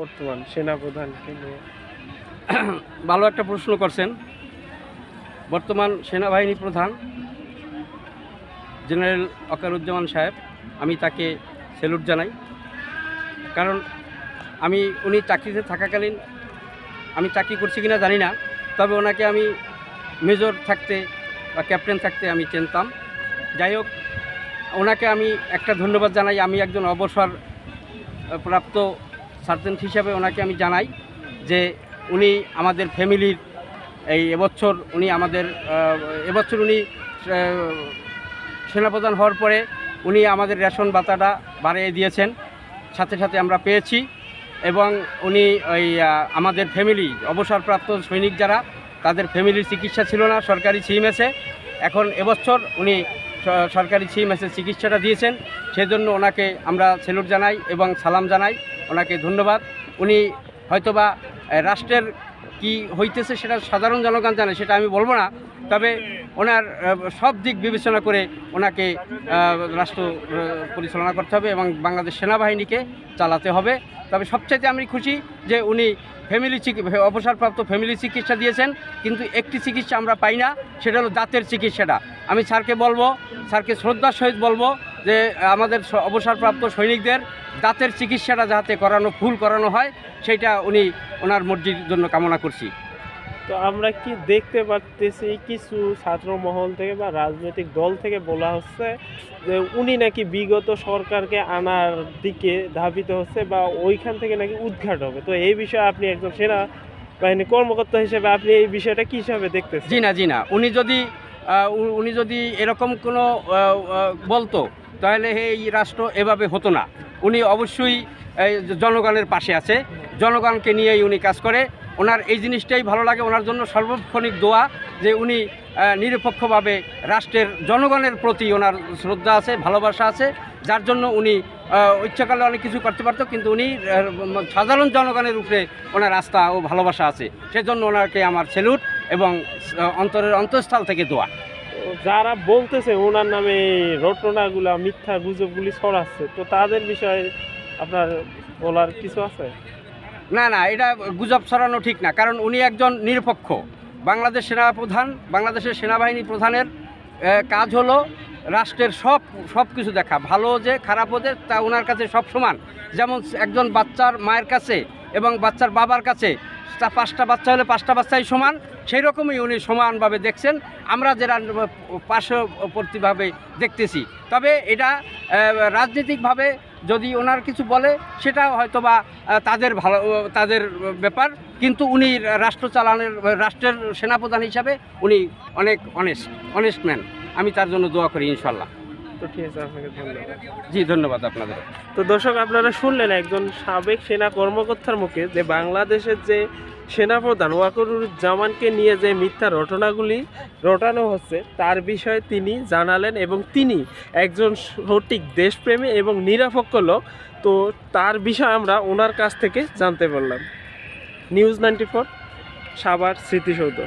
বর্তমান সেনাপ্রধানকে নিয়ে? ভালো একটা প্রশ্ন করছেন। বর্তমান সেনাবাহিনী প্রধান জেনারেল অকারুজ্জামান সাহেব, আমি তাকে স্যালুট জানাই। কারণ আমি, উনি চাকরিতে থাকাকালীন আমি চাকরি করছি কিনা জানি না, তবে ওনাকে আমি মেজর থাকতে বা ক্যাপ্টেন থাকতে আমি চিনতাম। যাই হোক, ওনাকে আমি একটা ধন্যবাদ জানাই। আমি একজন অবসর প্রাপ্ত সার্জেন্ট হিসাবে ওনাকে আমি জানাই যে উনি আমাদের ফ্যামিলির এই এবছর উনি আমাদের এবছর উনি সেনাপ্রধান হওয়ার পরে উনি আমাদের রেশন ভাতাটা বাড়িয়ে দিয়েছেন। সাথে সাথে আমরা পেয়েছি এবং উনি ওই আমাদের ফ্যামিলি, অবসরপ্রাপ্ত সৈনিক যারা, তাদের ফ্যামিলির চিকিৎসা ছিল না, সরকারি সিএমএসে। এখন এবছর উনি সরকারি সিএমএসে চিকিৎসাটা দিয়েছেন। সেজন্য ওনাকে আমরা সেলুট জানাই এবং সালাম জানাই। ওনাকে ধন্যবাদ। উনি হয়তোবা রাষ্ট্রের কি হইতেছে সেটা সাধারণ জনগণ জানে, সেটা আমি বলব না। তবে ওনার সব দিক বিবেচনা করে ওনাকে রাষ্ট্র পরিচালনা করতে হবে এবং বাংলাদেশ সেনাবাহিনীকে চালাতে হবে। তবে সবচাইতে আমি খুশি যে উনি ফ্যামিলি অবসরপ্রাপ্ত ফ্যামিলি চিকিৎসা দিয়েছেন, কিন্তু একটি চিকিৎসা আমরা পাই না, সেটা হলো দাঁতের চিকিৎসাটা। আমি স্যারকে বলব, স্যারকে শ্রদ্ধার সহিত বলব যে আমাদের অবসরপ্রাপ্ত সৈনিকদের দাঁতের চিকিৎসাটা যাতে করানো ফুল করানো হয় সেটা উনি ওনার মর্জির জন্য কামনা করছি। তো আমরা কি দেখতে পারতেছি কিছু ছাত্র মহল থেকে বা রাজনৈতিক দল থেকে বলা হচ্ছে যে উনি নাকি বিগত সরকারকে আনার দিকে ধাবিত হচ্ছে বা ওইখান থেকে নাকি উদ্ঘাট হবে। তো এই বিষয়ে আপনি একজন সেনা বাহিনী কর্মকর্তা হিসেবে আপনি এই বিষয়টা কি হিসাবে দেখতেছেন? জি না জি না। উনি যদি উনি যদি এরকম কোনো বলতো তাহলে এই রাষ্ট্র এভাবে হতো না। উনি অবশ্যই জনগণের পাশে আছে। জনগণকে নিয়েই উনি কাজ করে। ওনার এই জিনিসটাই ভালো লাগে। ওনার জন্য সর্বক্ষণিক দোয়া যে উনি নিরপেক্ষভাবে রাষ্ট্রের জনগণের প্রতি ওনার শ্রদ্ধা আছে, ভালোবাসা আছে। যার জন্য উনি ইচ্ছাকালে অনেক কিছু করতে পারতো, কিন্তু উনি সাধারণ জনগণের উপরে ওনার আস্থা ও ভালোবাসা আছে। সেজন্য ওনাকে আমার সেলুট এবং অন্তরের অন্তঃস্থল থেকে দোয়া। যারা বলতেছে ওনার নামে রটনাগুলা, মিথ্যা গুজবগুলি ছড়াচ্ছে, তো তাদের বিষয়ে আপনার বলার কিছু আছে? না না, এটা গুজব ছড়ানো ঠিক না, কারণ উনি একজন নিরপেক্ষ। বাংলাদেশ সেনা প্রধান বাংলাদেশের সেনাবাহিনী প্রধানের কাজ হলো রাষ্ট্রের সব সব কিছু দেখা, ভালো যে, খারাপও যে, তা ওনার কাছে সব সমান। যেমন একজন বাচ্চার মায়ের কাছে এবং বাচ্চার বাবার কাছে তা পাঁচটা বাচ্চা হলে পাঁচটা বাচ্চাই সমান। সেই রকমই উনি সমানভাবে দেখছেন। আমরা যারা পার্শ্ববর্তীভাবে দেখতেছি। তবে এটা রাজনৈতিকভাবে যদি ওনার কিছু বলে, সেটা হয়তোবা তাদের ভালো তাদের ব্যাপার। কিন্তু উনি রাষ্ট্র চালানোর, রাষ্ট্রের সেনাপ্রধান হিসাবে উনি অনেক অনেস্ট অনেস্ট ম্যান আমি তার জন্য দোয়া করি ইনশাল্লাহ তো ঠিক আছে আপনাকে ধন্যবাদ। জি ধন্যবাদ আপনাদের। তো দর্শক আপনারা শুনলেন একজন সাবেক সেনা কর্মকর্তার মুখে যে বাংলাদেশের যে সেনাপ্রধান ওয়াকরুজ্জামানকে নিয়ে যে মিথ্যা রটনাগুলি রটানো হচ্ছে তার বিষয়ে তিনি জানালেন এবং তিনি একজন সঠিক দেশপ্রেমী এবং নিরপেক্ষ লোক। তো তার বিষয়ে আমরা ওনার কাছ থেকে জানতে পারলাম। নিউজ নাইনটি ফোর সাবার স্মৃতিসৌধ।